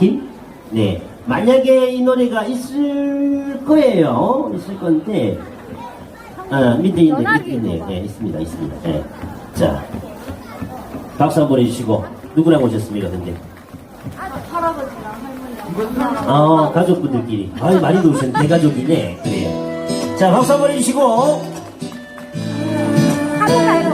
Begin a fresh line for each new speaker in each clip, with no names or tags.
김? 네. 만약에 이 노래가 있을 거예요. 있을 건데, 아, 밑에 있네, 밑에 있네요. 네, 있습니다, 있습니다. 네. 자, 박수 한번 해주시고, 누구랑 오셨습니까, 근데?
할아버지랑 할머니랑
아, 가족분들끼리. 아, 많이 오셨네. 대가족이네. 그래요. 자, 박수 한번 해주시고,
카메라 이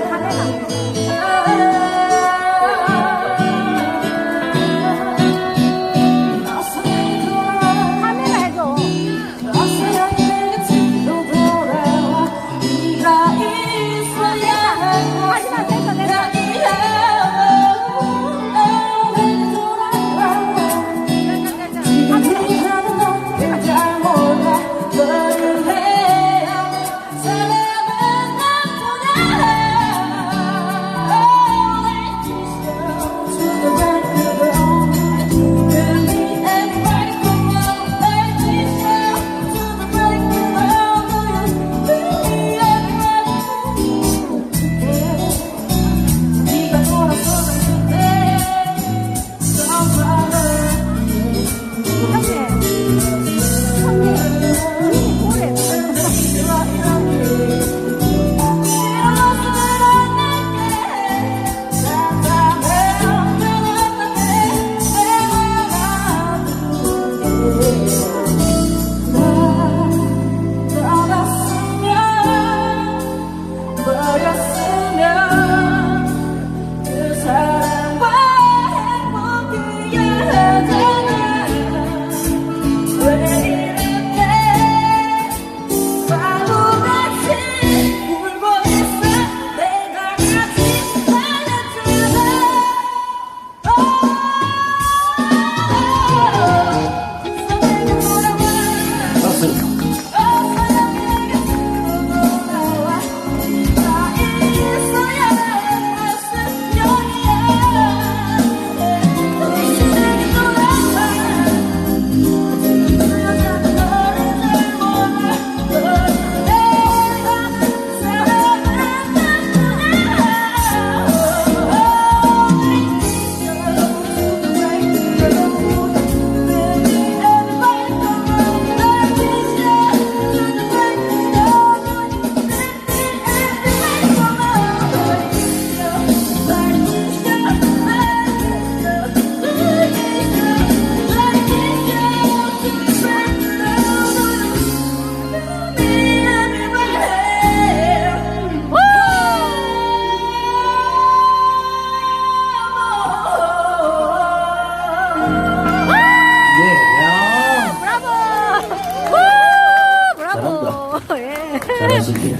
고맙습니다.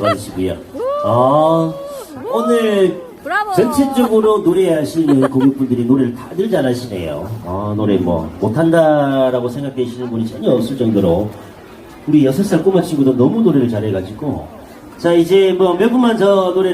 받으시고요. 아, 오늘
브라보.
전체적으로 노래하시는 고객분들이 노래를 다들 잘하시네요. 아, 노래 뭐, 못한다라고 생각되시는 분이 전혀 없을 정도로 우리 여섯 살 꼬마 친구도 너무 노래를 잘해가지고 자, 이제 뭐 몇 분만 더 노래